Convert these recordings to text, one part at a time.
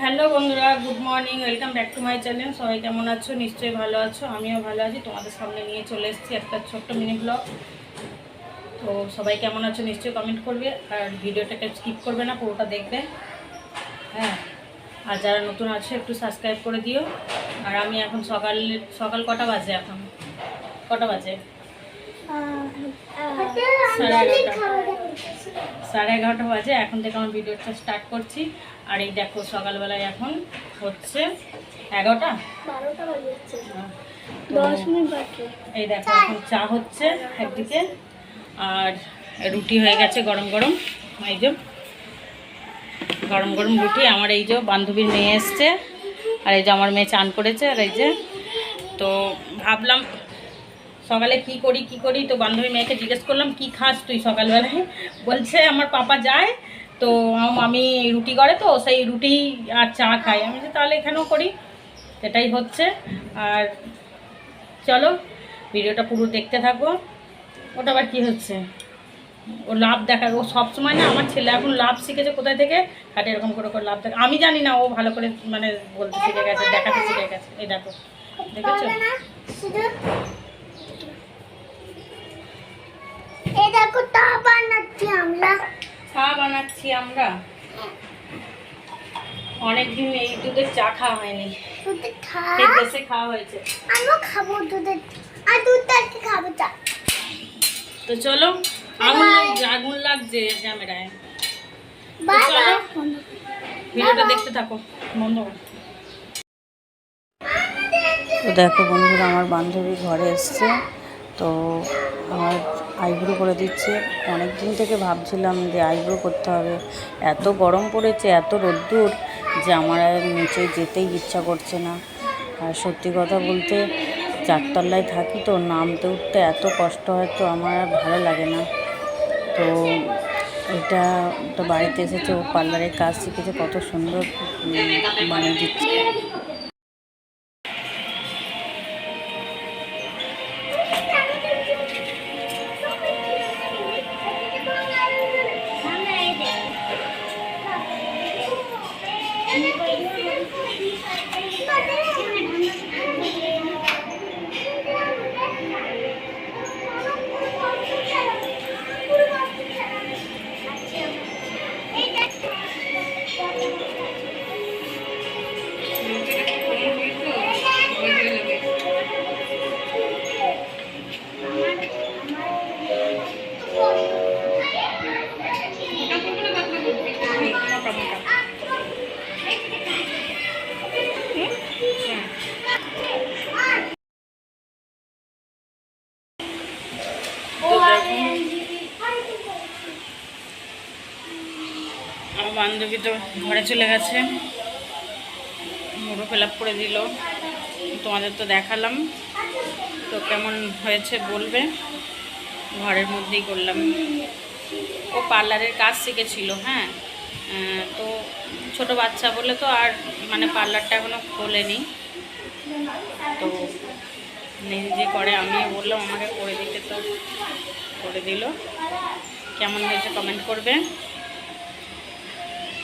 Hello বন্ধুরা good morning welcome back to my channel. সবাই কেমন আছো? নিশ্চয়ই ভালো আছো। আমিও ভালো আছি। তোমাদের সামনে নিয়ে চলে এসেছি একটা ছোট্ট মিনি ব্লগ তো সবাই কেমন আছো নিশ্চয়ই কমেন্ট করবে। আর ভিডিওটাকে স্কিপ করবে না পুরোটা দেখবে। হ্যাঁ আর যারা নতুন আছে একটু সাবস্ক্রাইব করে দিও। আর আমি এখন সকাল সকাল কটা বাজে এখন? কটা বাজে? সাড়ে এগারোটা। সাড়ে এগারোটা বাজে এখন থেকে আমার ভিডিওটা স্টার্ট করছি। আর এই দেখো সকালবেলায় এখন হচ্ছে এগারোটা? মিনিট এই দেখো এখন চা হচ্ছে একদিকে আর রুটি হয়ে গেছে গরম গরম। এই যে গরম গরম রুটি আমার এই যে বান্ধবীর মেয়ে এসছে আর এই যে আমার মেয়ে চান করেছে আর এই যে তো ভাবলাম সকালে কি করি কি করি, তো বান্ধবী মেয়েকে জিজ্ঞেস করলাম, কি খাস তুই সকালবেলায়? বলছে, আমার পাপা যায়, তো আম- রুটি করে, তো সেই রুটি আর চা খাই। আমি তাহলে এখানেও করি। সেটাই হচ্ছে। আর চলো, ভিডিওটা পুরো দেখতে থাকো। ওটা আবার কী হচ্ছে? ও লাভ দেখা ও সবসময় না আমার ছেলে এখন লাভ শিখেছে কোথায় থেকে? হাটে এরকম করে করে লাভ দেখা আমি জানি না, ও ভালো করে মানে বলতে শিখে গেছে, দেখাতে শিখে গেছে। এই দেখো, দেখেছ? এই দেখো তা বানাচ্ছি আমরা। চা বানাচ্ছি আমরা। অনেকদিন এই দুধের চা খাওয়া হয়নি। দেশে খাওয়া হয়েছে। আমিও খাব দুধের আর দুধটা খাব চা। তো চলো আগুন লাগ- আগুন লাগছে ক্যামেরায়। চলো। ভিডিওটা দেখতে থাকো। বন্ধ। দেখো বন্ধুরা আমার বান্ধবী ঘরে এসছে। তো আমার আইব্রো করে দিচ্ছে। অনেক দিন থেকে ভাবছিলাম যে আইব্রো করতে হবে। এত গরম পড়েছে, এত রোদ্দুর যে আমার আর নিচে যেতেই ইচ্ছা করছে না। আর সত্যি কথা বলতে, চারতলায় থাকি তো, নামতে উঠতে এত কষ্ট হয় তো আমার আর ভালো লাগে না। তো এটা তো বাড়িতে এসেছে, ও পার্লারের কাজ শিখেছে, কত সুন্দর বানিয়ে দিচ্ছে। আমার বান্ধবী তো ঘরে চলে গেছে। মুড়ো ফিল করে দিল। তোমাদের তো দেখালাম। তো কেমন হয়েছে বলবে? ঘরের মধ্যেই করলাম। ও পার্লারের কাজ শিখেছিল হ্যাঁ। তো ছোট বাচ্চা বলে তো আর মানে পার্লারটা এখনও খোলেনি। তো নিজে করে আমি বললাম আমাকে করে দিতে তো করে দিল। কেমন হয়েছে কমেন্ট করবে।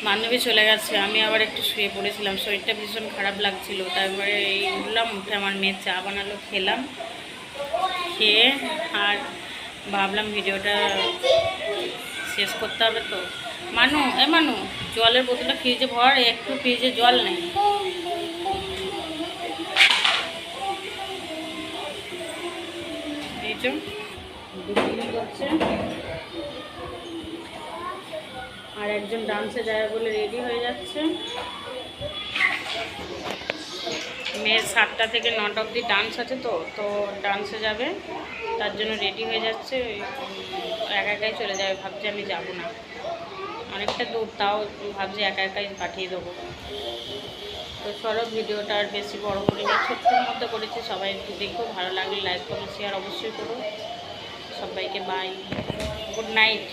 বান্ধবী চলে গেছে, আমি আবার একটু শুয়ে পড়েছিলাম, শরীরটা ভীষণ খারাপ লাগছিল। তারপরে এই উঠলাম, উঠে আমার মেয়ে চা বানালো, খেলাম, খেয়ে আর ভাবলাম ভিডিওটা শেষ করতে হবে তো। মানু, এ মানু, জলের বোতলটা ফ্রিজে ভর, একটু ফ্রিজে জল নেই। এই যে বিক্রি করছে। আর একজন ডান্সে যায় বলে রেডি হয়ে যাচ্ছে। মেয়ের সাতটা থেকে নটা অবধি ডান্স আছে তো তো ডান্সে যাবে। তার জন্য রেডি হয়ে যাচ্ছে। একা একাই চলে যাবে। ভাবছি আমি যাব না। অনেকটা দূর, তাও ভাবছি একা একাই পাঠিয়ে দেবো। তো চলো, ভিডিওটা আর বেশি বড় করি না ছোট্টর মধ্যে করেছি। সবাই একটু দেখো, ভালো লাগলে লাইক করো শেয়ার অবশ্যই করো। সবাইকে বাই গুড নাইট